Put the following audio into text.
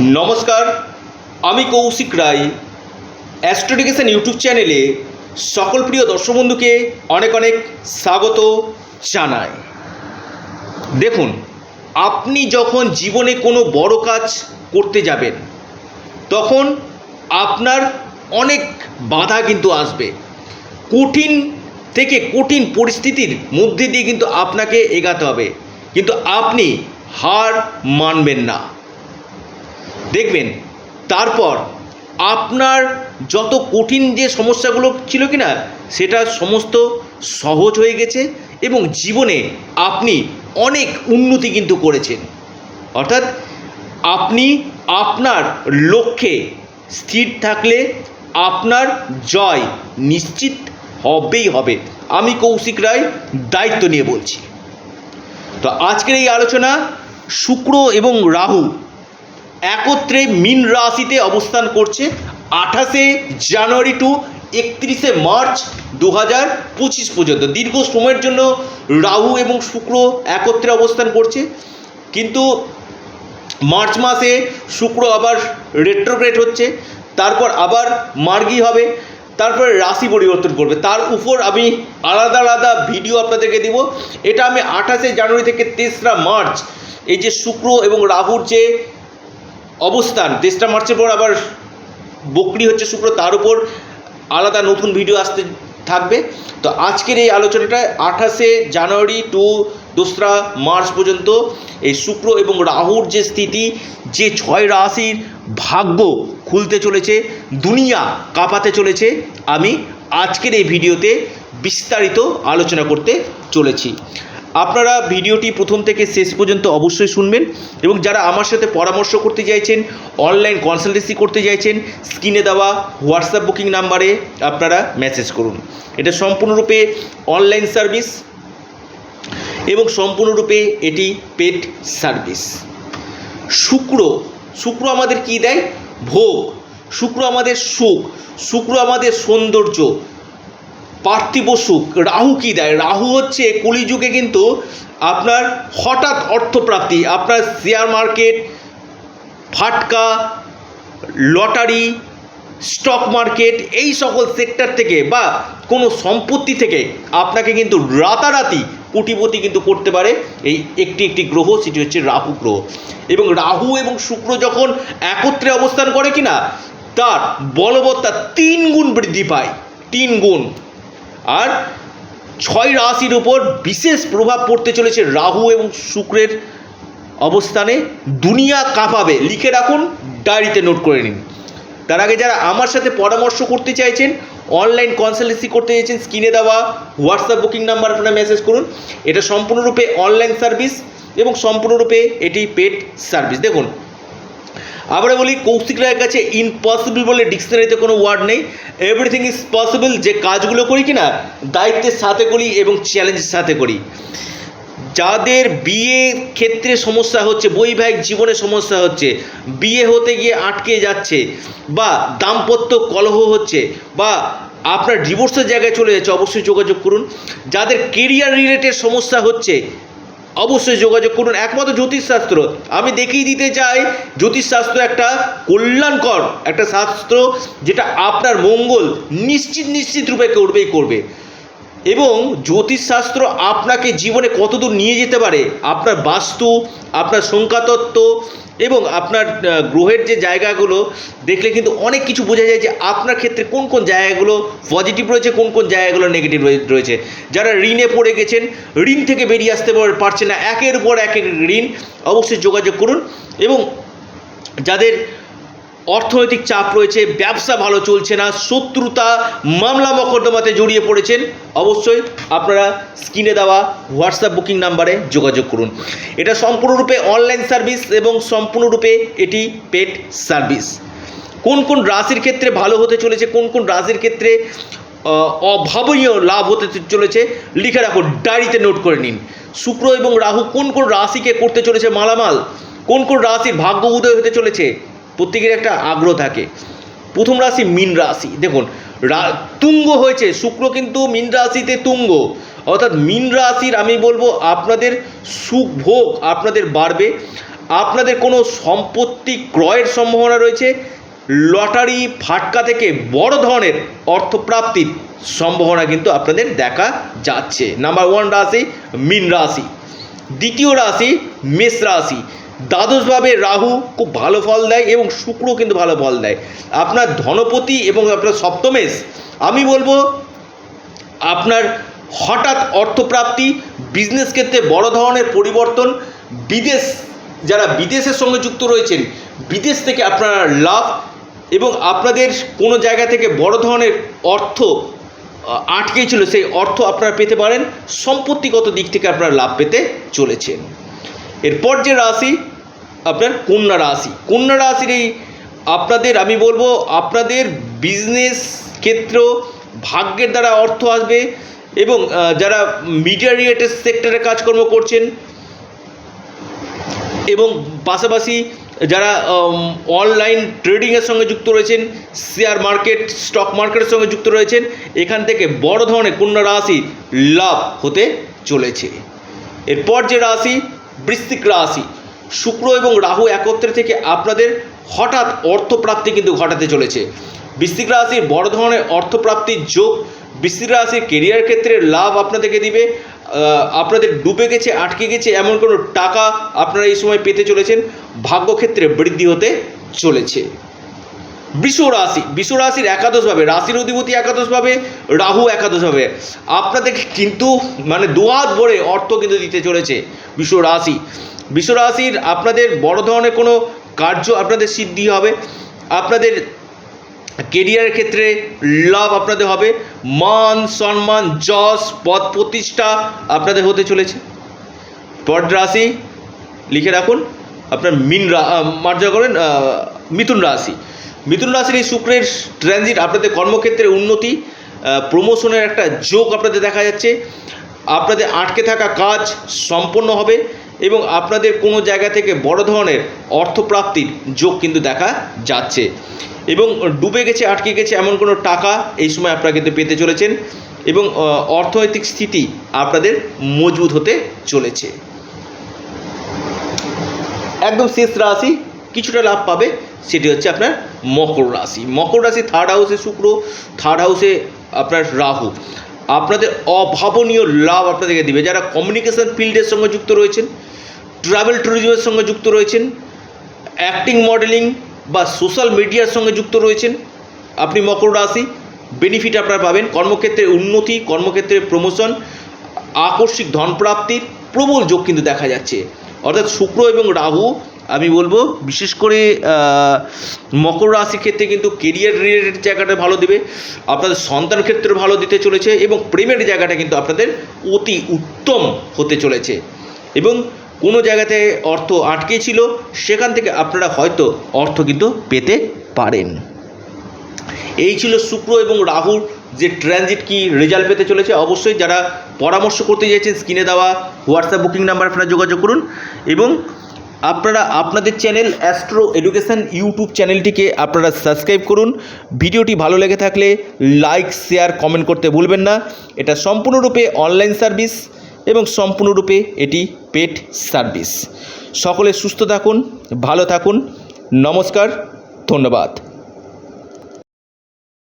নমস্কার, আমি কৌশিক রায়। অ্যাস্ট্রোডিকেশন ইউটিউব চ্যানেলে সকল প্রিয় দর্শক বন্ধুকে অনেক অনেক স্বাগত জানাই। দেখুন, আপনি যখন জীবনে কোনো বড় কাজ করতে যাবেন, তখন আপনার অনেক বাধা কিন্তু আসবে। কঠিন থেকে কঠিন পরিস্থিতির মধ্যে দিয়ে কিন্তু আপনাকে এগাতে হবে। কিন্তু আপনি হার মানবেন না। দেখবেন, তারপর আপনার যত কঠিন যে সমস্যাগুলো ছিল কি না সেটা সমস্ত সহজ হয়ে গেছে এবং জীবনে আপনি অনেক উন্নতি কিন্তু করেছেন। অর্থাৎ আপনি আপনার লক্ষ্যে স্থির থাকলে আপনার জয় নিশ্চিত হবেই হবে। আমি কৌশিক রায় দায়িত্ব নিয়ে বলছি। তো আজকের এই আলোচনা শুক্র এবং রাহু একত্রে মিন রাশিতে অবস্থান করছে আঠাশে জানুয়ারি টু একত্রিশে মার্চ দু হাজার পঁচিশ পর্যন্ত। দীর্ঘ সময়ের জন্য রাহু এবং শুক্র একত্রে অবস্থান করছে। কিন্তু মার্চ মাসে শুক্র আবার রেট্রোগ্রেড হচ্ছে, তারপর আবার মার্গি হবে, তারপরে রাশি পরিবর্তন করবে। তার উপর আমি আলাদা আলাদা ভিডিও আপনাদেরকে দিব। এটা আমি আঠাশে জানুয়ারি থেকে তেসরা মার্চ, এই যে শুক্র এবং রাহুর যে অবস্থান। তেসরা মার্চের পর আবার বকরি হচ্ছে শুক্র, তার উপর আলাদা নতুন ভিডিও আসতে থাকবে। তো আজকের এই আলোচনাটা আঠাশে জানুয়ারি টু দোসরা মার্চ পর্যন্ত এই শুক্র এবং রাহুর যে স্থিতি, যে ছয় রাশির ভাগ্য খুলতে চলেছে, দুনিয়া কাঁপাতে চলেছে, আমি আজকের এই ভিডিওতে বিস্তারিত আলোচনা করতে চলেছি। আপনারা ভিডিওটি প্রথম থেকে শেষ পর্যন্ত অবশ্যই শুনবেন এবং যারা আমার সাথে পরামর্শ করতে চাইছেন অনলাইন কনসালটেন্সি করতে চাইছেন স্ক্রিনে দেওয়া হোয়াটসঅ্যাপ বুকিং নাম্বারে আপনারা মেসেজ করুন। এটা সম্পূর্ণরূপে অনলাইন সার্ভিস এবং সম্পূর্ণরূপে এটি পেট সার্ভিস শুক্র শুক্র আমাদের কি দেয়? ভোগ। শুক্র আমাদের সুখ। শুক্র আমাদের সৌন্দর্য। পার্থিব সুখ, রাহু কি দেয়? রাহু হচ্ছে কলিযুগে কিন্তু আপনার হঠাৎ অর্থপ্রাপ্তি, আপনার শেয়ার মার্কেট ফাটকা, লটারি স্টক মার্কেট এই সকল সেক্টর থেকে বা কোনো সম্পত্তি থেকে আপনাকে কিন্তু রাতারাতি কোটিপতি কিন্তু করতে পারে এই একটি একটি গ্রহ, সেটি হচ্ছে রাহু গ্রহ। এবং রাহু এবং শুক্র যখন একত্রে অবস্থান করে কিনা, তার বলবত্তা তিন গুণ বৃদ্ধি পায়, তিন গুণ। আর ছয় রাশির উপর বিশেষ প্রভাব পড়তে চলেছে রাহু এবং শুক্রের অবস্থানে। দুনিয়া কাঁপাবে, লিখে রাখুন, ডায়েরিতে নোট করে নিন। তার আগে যারা আমার সাথে পরামর্শ করতে চাইছেন, অনলাইন কনসালটেন্সি করতে চাইছেন, স্ক্রিনে দেওয়া হোয়াটসঅ্যাপ বুকিং নাম্বার আপনারা মেসেজ করুন। এটা সম্পূর্ণরূপে অনলাইন সার্ভিস এবং সম্পূর্ণরূপে এটি পেড সার্ভিস দেখুন আবার বলি, কৌশিক রায়ের কাছে ইম্পসিবল বলে ডিকশনারিতে কোনো ওয়ার্ড নেই। এভরিথিং ইজ পসিবল যে কাজগুলো করি কি না দায়িত্বের সাথে করি এবং চ্যালেঞ্জের সাথে করি। যাদের বিয়ে ক্ষেত্রে সমস্যা হচ্ছে, বৈবাহিক জীবনে সমস্যা হচ্ছে, বিয়ে হতে গিয়ে আটকে যাচ্ছে, বা দাম্পত্য কলহ হচ্ছে, বা আপনার ডিভোর্সের জায়গায় চলে যাচ্ছে, অবশ্যই যোগাযোগ করুন। যাদের কেরিয়ার রিলেটেড সমস্যা হচ্ছে অবশ্যই যোগাযোগ করুন একমাত্র জ্যোতিষশাস্ত্র। আমি দেখিয়ে দিতে চাই, জ্যোতিষশাস্ত্র একটা কল্যাণকর একটা শাস্ত্র যেটা আপনার মঙ্গল নিশ্চিত নিশ্চিত রূপে করবেই করবে। এবং জ্যোতিষশাস্ত্র আপনাকে জীবনে কতদূর নিয়ে যেতে পারে? আপনার বাস্তু, আপনার সংখ্যাতত্ত্ব এবং আপনার গ্রহের যে জায়গাগুলো, দেখলে কিন্তু অনেক কিছু বোঝা যায় যে আপনার ক্ষেত্রে কোন কোন জায়গাগুলো পজিটিভ রয়েছে, কোন কোন জায়গাগুলো নেগেটিভ রয়েছে। যারা ঋণে পড়ে গেছেন, ঋণ থেকে বেরিয়ে আসতে পারছে না। একের পর এক ঋণ অবশ্যই যোগাযোগ করুন এবং যাদের অর্থনৈতিক চাপ রয়েছে, ব্যবসা ভালো চলছে না, শত্রুতা, মামলা মকদ্দমাতে জড়িয়ে পড়েছেন। অবশ্যই আপনারা স্ক্রিনে দেওয়া হোয়াটসঅ্যাপ বুকিং নাম্বারে যোগাযোগ করুন। এটা সম্পূর্ণরূপে অনলাইন সার্ভিস এবং সম্পূর্ণরূপে এটি পেড সার্ভিস। কোন কোন রাশির ক্ষেত্রে ভালো হতে চলেছে, কোন কোন রাশির ক্ষেত্রে অভাবনীয় লাভ হতে চলেছে, লিখে রাখুন, ডায়েরিতে নোট করে নিন। শুক্র এবং রাহু কোন কোন রাশিকে করতে চলেছে মালামাল? কোন কোন রাশির ভাগ্য উদয় হতে চলেছে? প্রত্যেকের একটা আগ্রহ থাকে। প্রথম রাশি মীন রাশি। দেখুন তুঙ্গ হয়েছে, শুক্র কিন্তু মীন রাশিতে তুঙ্গ। অর্থাৎ মীন রাশির আমি বলব, আপনাদের সুখ ভোগ আপনাদের বাড়বে। আপনাদের কোনো সম্পত্তি ক্রয়ের সম্ভাবনা রয়েছে। লটারি ফাটকা থেকে বড় ধরনের অর্থপ্রাপ্তির সম্ভাবনা কিন্তু আপনাদের দেখা যাচ্ছে। নাম্বার ওয়ান রাশি, মিন রাশি। দ্বিতীয় রাশি মেষ রাশি। দ্বাদশভাবে রাহু খুব ভালো ফল দেয় এবং শুক্র কিন্তু ভালো ফল দেয়। আপনার ধনপতি এবং আপনার সপ্তমেশ, আমি বলব আপনার হঠাৎ অর্থপ্রাপ্তি বিজনেস ক্ষেত্রে বড় ধরনের পরিবর্তন, বিদেশ, যারা বিদেশের সঙ্গে যুক্ত রয়েছেন, বিদেশ থেকে আপনার লাভ এবং আপনাদের কোনো জায়গা থেকে বড় ধরনের অর্থ আটকে ছিল সেই অর্থ আপনারা পেতে পারেন, সম্পত্তিগত দিক থেকে আপনারা লাভ পেতে চলেছেন। এরপর যে রাশি, আপনার কন্যা রাশি। কন্যা রাশির এই আপনাদের, আমি বলব, আপনাদের বিজনেস ক্ষেত্র ভাগ্যের দ্বারা অর্থ আসবে এবং যারা মিডিয়া রিলেটেড সেক্টরে কাজকর্ম করছেন এবং পাশাপাশি যারা অনলাইন ট্রেডিংয়ের সঙ্গে যুক্ত রয়েছেন শেয়ার মার্কেট স্টক মার্কেটের সঙ্গে যুক্ত রয়েছেন, এখান থেকে বড় ধরনের কন্যা রাশি লাভ হতে চলেছে। এরপর যে রাশি, বৃশ্চিক রাশি, শুক্র এবং রাহু একত্রে থেকে আপনাদের হঠাৎ অর্থপ্রাপ্তি কিন্তু ঘটাতে চলেছে। বৃশ্চিক রাশির বড় ধরনের অর্থপ্রাপ্তির যোগ, বৃশ্চিক রাশির কেরিয়ার ক্ষেত্রে লাভ আপনাদেরকে দিবে আপনাদের ডুবে গেছে, আটকে গেছে, এমন কোনো টাকা আপনারা এই সময় পেতে চলেছেন? ভাগ্যক্ষেত্রে বৃদ্ধি হতে চলেছে। বৃষ রাশি, বৃষ রাশির একাদশভাবে, রাশির অধিপতি একাদশভাবে, রাহু একাদশভাবে। আপনাদের কিন্তু মানে দুহাত ভরে অর্থ কিন্তু দিতে চলেছে বৃষ রাশি। বৃষ রাশির আপনাদের বড় ধরনের কোনো কার্য আপনাদের সিদ্ধি হবে। আপনাদের কেরিয়ারের ক্ষেত্রে লাভ আপনাদের হবে। মান, সম্মান, যশ, পদ প্রতিষ্ঠা আপনাদের হতে চলেছে। পদ রাশি, লিখে রাখুন, আপনার মিন মার্জা করেন মিথুন রাশি। মিথুন রাশির এই শুক্রের ট্রানজিট আপনাদের কর্মক্ষেত্রে উন্নতি প্রমোশনের একটা যোগ আপনাদের দেখা যাচ্ছে। আপনাদের আটকে থাকা কাজ সম্পন্ন হবে এবং আপনাদের কোনো জায়গা থেকে বড় ধরনের অর্থপ্রাপ্তির যোগ কিন্তু দেখা যাচ্ছে। এবং ডুবে গেছে, আটকে গেছে এমন কোনো টাকা এই সময় আপনারা কিন্তু পেতে চলেছেন এবং অর্থনৈতিক স্থিতি আপনাদের মজবুত হতে চলেছে। একদম শেষ রাশি, কিছুটা লাভ পাবে, সেটি হচ্ছে আপনার মকর রাশি। মকর রাশি থার্ড হাউসে শুক্র থার্ড হাউসে আপনার রাহু। আপনাদের অভাবনীয় লাভ আপনাদেরকে দিবে। যারা কমিউনিকেশন ফিল্ডের সঙ্গে যুক্ত রয়েছেন ট্রাভেল ট্যুরিজমের সঙ্গে যুক্ত রয়েছেন অ্যাক্টিং মডেলিং বা সোশ্যাল মিডিয়ার সঙ্গে যুক্ত রয়েছেন। আপনি মকর রাশি বেনিফিট আপনারা পাবেন। কর্মক্ষেত্রে উন্নতি, কর্মক্ষেত্রে প্রমোশন আকস্মিক ধনপ্রাপ্তির প্রবল যোগ কিন্তু দেখা যাচ্ছে। অর্থাৎ শুক্র এবং রাহু, আমি বলব, বিশেষ করে মকর রাশির ক্ষেত্রে কিন্তু কেরিয়ার রিলেটেড জায়গাটা ভালো দেবে, আপনাদের সন্তান ক্ষেত্রে ভালো দিতে চলেছে এবং প্রেমের জায়গাটা কিন্তু আপনাদের অতি উত্তম হতে চলেছে। এবং কোনো জায়গাতে অর্থ আটকে ছিল, সেখান থেকে আপনারা হয়তো অর্থ কিন্তু পেতে পারেন। এই ছিল শুক্র এবং রাহুর যে ট্রানজিট কি রেজাল্ট পেতে চলেছে। অবশ্যই যারা পরামর্শ করতে চাইছেন স্ক্রিনে দেওয়া হোয়াটসঅ্যাপ বুকিং নাম্বার আপনারা যোগাযোগ করুন এবং আপনারা আপনাদের চ্যানেল অ্যাস্ট্রো এডুকেশন ইউটিউব চ্যানেলটিকে আপনারা সাবস্ক্রাইব করুন। ভিডিওটি ভালো লেগে থাকলে লাইক শেয়ার কমেন্ট করতে ভুলবেন না। এটা সম্পূর্ণরূপে অনলাইন সার্ভিস এবং সম্পূর্ণরূপে এটি পেট সার্ভিস। সকলে সুস্থ থাকুন ভালো থাকুন। নমস্কার ধন্যবাদ।